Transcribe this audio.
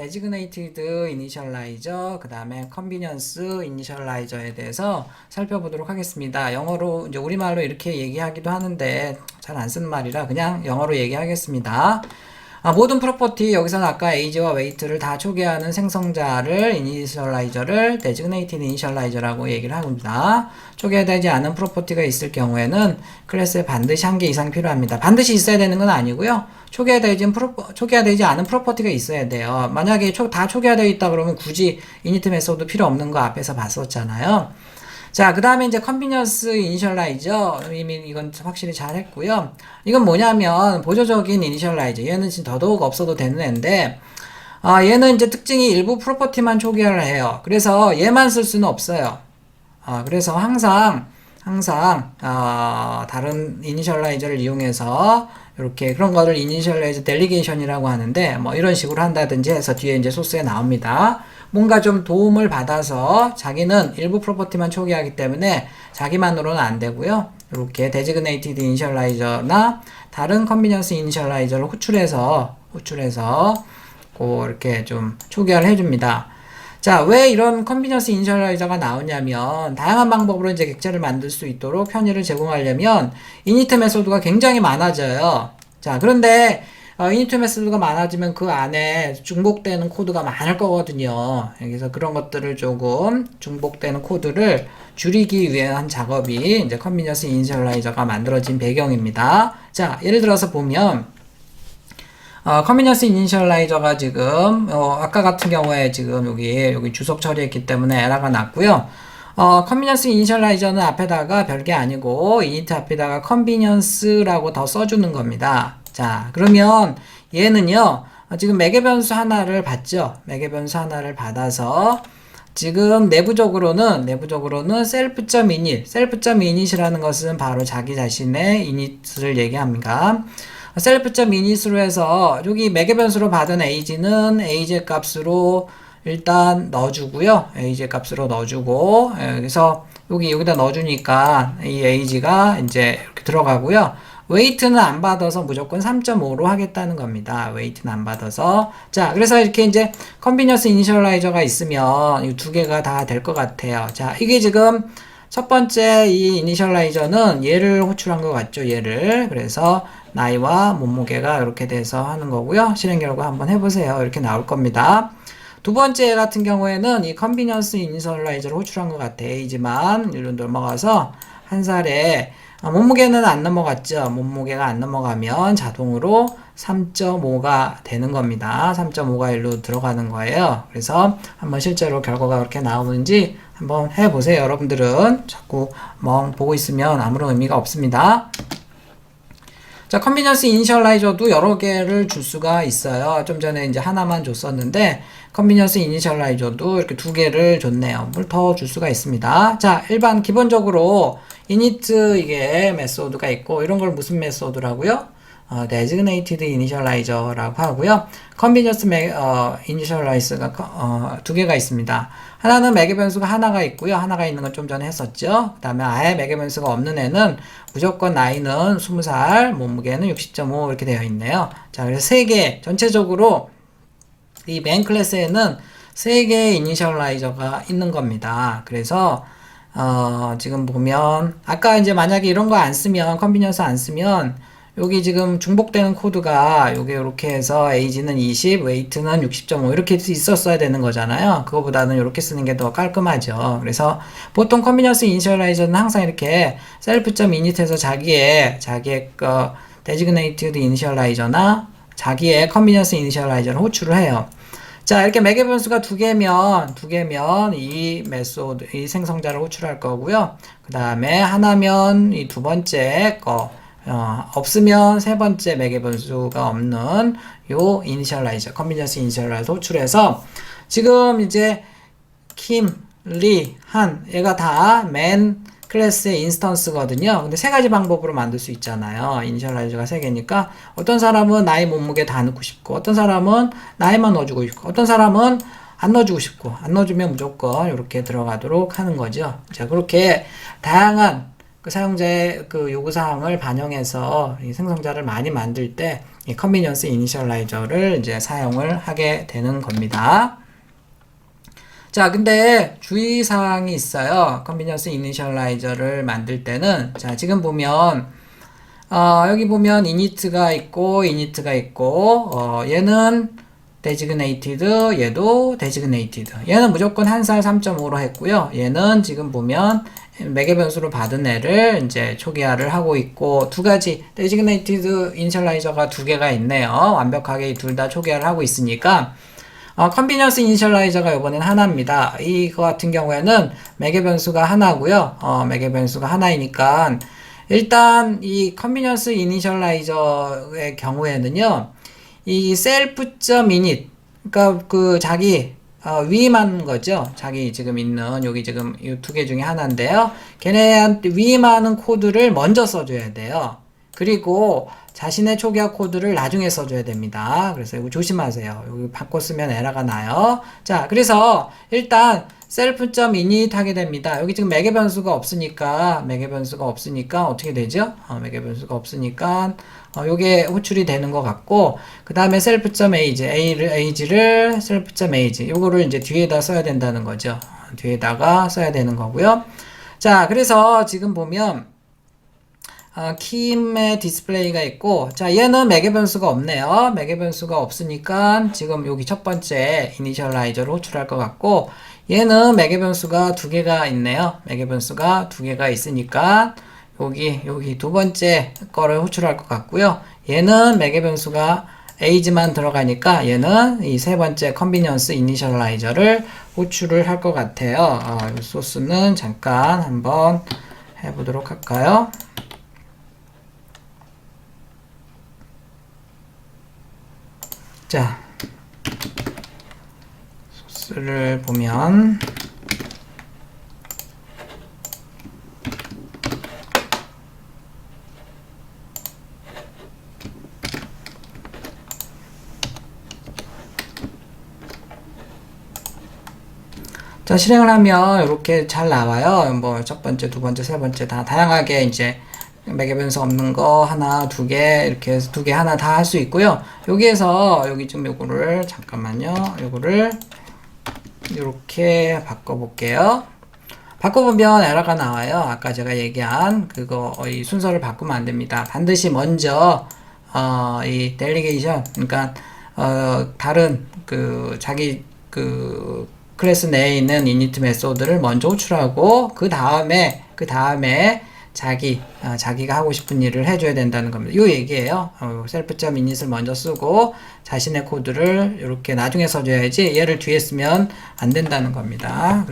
designated initializer, 그 다음에 convenience initializer에 대해서 살펴보도록 하겠습니다. 영어로, 이제 우리말로 이렇게 얘기하기도 하는데 잘 안 쓰는 말이라 그냥 영어로 얘기하겠습니다. 아, 모든 프로퍼티 여기서는 아까 age와 weight를 다 초기화하는 생성자를 initializer를 designated initializer라고 얘기를 합니다. 초기화되지 않은 프로퍼티가 있을 경우에는 클래스에 반드시 한 개 이상 필요합니다. 반드시 있어야 되는 건 아니고요. 초기화되지 프로 초기화되지 않은 프로퍼티가 있어야 돼요. 만약에 초, 다 초기화되어 있다 그러면 굳이 init 메소드 필요 없는 거 앞에서 봤었잖아요. 자, 그 다음에 이제 컨비니언스 이니셜라이저 이미 이건 확실히 잘 했고요. 이건 뭐냐면 보조적인 이니셜라이저 얘는 지금 더더욱 없어도 되는 애인데 아, 얘는 이제 특징이 일부 프로퍼티만 초기화를 해요. 그래서 얘만 쓸 수는 없어요. 아, 그래서 항상 항상 어, 다른 이니셜라이저를 이용해서 이렇게 그런 거를 이니셜라이저 델리게이션이라고 하는데 뭐 이런 식으로 한다든지 해서 뒤에 이제 소스에 나옵니다. 뭔가 좀 도움을 받아서 자기는 일부 프로퍼티만 초기하기 때문에 자기만으로는 안 되고요. 이렇게 designated initialize나 다른 convenience initialize를 호출해서 호출해서 고 이렇게 좀 초기화를 해줍니다. 자, 왜 이런 컨비니언스 이니셜라이저가 나오냐면 다양한 방법으로 이제 객체를 만들 수 있도록 편의를 제공하려면 이니트 메소드가 굉장히 많아져요. 자, 그런데 어, 이니트 메소드가 많아지면 그 안에 중복되는 코드가 많을 거거든요. 그래서 그런 것들을 조금 중복되는 코드를 줄이기 위한 작업이 이제 컨비니언스 이니셜라이저가 만들어진 배경입니다. 자, 예를 들어서 보면 어, 컨비니언스 이니셜라이저가 지금 어, 아까 같은 경우에 지금 여기 여기 주석 처리했기 때문에 에러가 났고요. 어, 컨비니언스 이니셜라이저는 앞에다가 별게 아니고 이니트 앞에다가 컨비니언스라고 더 써주는 겁니다. 자, 그러면 얘는요. 어, 지금 매개 변수 하나를 받죠. 매개 변수 하나를 받아서 지금 내부적으로는 내부적으로는 self.init, self.init이라는 것은 바로 자기 자신의 init를 얘기합니다. 셀프.init으로 해서 여기 매개 변수로 받은 age는 age 값으로 일단 넣어주고요. age 값으로 넣어주고 예, 그래서 여기 여기다 넣어주니까 이 age가 이제 이렇게 들어가고요. 웨이트는 안 받아서 무조건 3.5로 하겠다는 겁니다. 웨이트는 안 받아서. 자, 그래서 이렇게 이제 컨비니언스 이니셜라이저가 있으면 이 두 개가 다 될 것 같아요. 자, 이게 지금 첫 번째 이 이니셜라이저는 얘를 호출한 것 같죠, 얘를. 그래서 나이와 몸무게가 이렇게 돼서 하는 거고요. 실행 결과 한번 해보세요. 이렇게 나올 겁니다. 두 번째 같은 경우에는 이 컨비니언스 이니셜라이저를 호출한 것 같아. 이지만 일로 넘어가서 한 살에 아, 몸무게는 안 넘어갔죠. 몸무게가 안 넘어가면 자동으로 3.5가 되는 겁니다. 3.5가 일로 들어가는 거예요. 그래서 한번 실제로 결과가 그렇게 나오는지 한번 해보세요. 여러분들은 자꾸 멍 보고 있으면 아무런 의미가 없습니다. 자, 컨비니언스 이니셜라이저도 여러 개를 줄 수가 있어요. 좀 전에 이제 하나만 줬었는데, 컨비니언스 이니셜라이저도 이렇게 두 개를 줬네요. 뭘 더 줄 수가 있습니다. 자, 일반 기본적으로 init 이게 메소드가 있고, 이런 걸 무슨 메소드라고요? 어, designated initializer라고 하고요. convenience me, 어, initialize가 어, 두 개가 있습니다. 하나는 매개 변수가 하나가 있고요. 하나가 있는 건 좀 전에 했었죠. 그 다음에 아예 매개 변수가 없는 애는 무조건 나이는 20살, 몸무게는 60.5 이렇게 되어 있네요. 자, 그래서 세 개, 전체적으로 이맨 클래스에는 세 개의 이니셜라이저가 있는 겁니다. 그래서 어, 지금 보면 아까 이제 만약에 이런 거 안 쓰면 컨비니언스 안 쓰면 여기 지금 중복되는 코드가 여기 이렇게 해서 age는 20, weight는 60.5 이렇게 있었어야 되는 거잖아요. 그거보다는 이렇게 쓰는 게 더 깔끔하죠. 그래서 보통 컨비니언스 이니셜라이저는 항상 이렇게 self.init에서 자기의 자기의 그 designated initialize나 자기의 컨비니언스 이니셜라이저를 호출을 해요. 자, 이렇게 매개 변수가 두 개면, 두 개면 이 메소드, 이 생성자를 호출할 거고요. 그 다음에 하나면 이 두 번째 거, 어, 없으면 세 번째 매개 변수가 없는 요 이니셜라이저, 컨비니언스 이니셜라이저 호출해서 지금 이제 킴, 리, 한 얘가 다 맨 클래스의 인스턴스거든요. 근데 세 가지 방법으로 만들 수 있잖아요. 이니셜라이저가 세 개니까 어떤 사람은 나이 몸무게 다 넣고 싶고 어떤 사람은 나이만 넣어주고 싶고 어떤 사람은 안 넣어주고 싶고 안 넣어주면 무조건 이렇게 들어가도록 하는 거죠. 자 그렇게 다양한 그 사용자의 그 요구사항을 반영해서 이 생성자를 많이 만들 때 이 컨비니언스 이니셜라이저를 이제 사용을 하게 되는 겁니다. 자, 근데 주의사항이 있어요. 컨비니언스 이니셜라이저를 만들 때는 자, 지금 보면 어, 여기 보면 init가 있고 init가 있고 어, 얘는 designated 얘도 designated 얘는 무조건 한 살 3.5로 했고요. 얘는 지금 보면 매개 변수로 받은 애를 이제 초기화를 하고 있고 두 가지 designated initialize가 두 개가 있네요. 완벽하게 둘 다 초기화를 하고 있으니까 어, 컨비니언스 이니셜라이저가 이번엔 하나입니다. 이거 같은 경우에는 매개 변수가 하나고요. 어, 매개 변수가 하나이니까 일단 이 컨비니언스 이니셜라이저의 경우에는요. 이 self.init 그러니까 그 자기 어, 위임하는 거죠. 자기 지금 있는 여기 지금 이 두 개 중에 하나인데요. 걔네한테 위임하는 코드를 먼저 써줘야 돼요. 그리고 자신의 초기화 코드를 나중에 써줘야 됩니다. 그래서 이거 조심하세요. 여기 바꿔 쓰면 에러가 나요. 자, 그래서 일단 self.init 하게 됩니다. 여기 지금 매개 변수가 없으니까 매개 변수가 없으니까 어떻게 되죠? 어, 매개 변수가 없으니까 어, 요게 호출이 되는 것 같고 그 다음에 self.age a를 age를 self.age 요거를 이제 뒤에다 써야 된다는 거죠. 뒤에다가 써야 되는 거고요. 자, 그래서 지금 보면 어, 킴의 디스플레이가 있고 자 얘는 매개 변수가 없네요 매개 변수가 없으니까 지금 여기 첫 번째 이니셜라이저로 호출할 것 같고 얘는 매개 변수가 두 개가 있네요. 매개 변수가 두 개가 있으니까 여기 여기 두 번째 거를 호출할 것 같고요. 얘는 매개 변수가 age만 들어가니까 얘는 이 세 번째 컨비니언스 이니셜라이저를 호출을 할 것 같아요. 어, 이 소스는 잠깐 한번 해보도록 할까요? 자, 소스를 보면 자, 실행을 하면 이렇게 잘 나와요. 뭐, 첫 번째, 두 번째, 세 번째 다 다양하게 이제 매개 변수 없는 거 하나, 두 개, 이렇게 해서 두 개 하나 다 할 수 있고요. 여기에서, 여기 좀 요거를, 잠깐만요. 요거를 이렇게 바꿔볼게요. 바꿔보면 에러가 나와요. 아까 제가 얘기한 그거, 어, 이 순서를 바꾸면 안 됩니다. 반드시 먼저, 어, 이 델리게이션, 그러니까, 어, 다른 그, 자기 그, 클래스 내에 있는 이니트 메소드를 먼저 호출하고 그 다음에 그 다음에 자기 어, 자기가 하고 싶은 일을 해줘야 된다는 겁니다. 요 얘기예요. 어, 셀프점 이닛을 먼저 쓰고 자신의 코드를 이렇게 나중에 써줘야지 얘를 뒤에 쓰면 안 된다는 겁니다.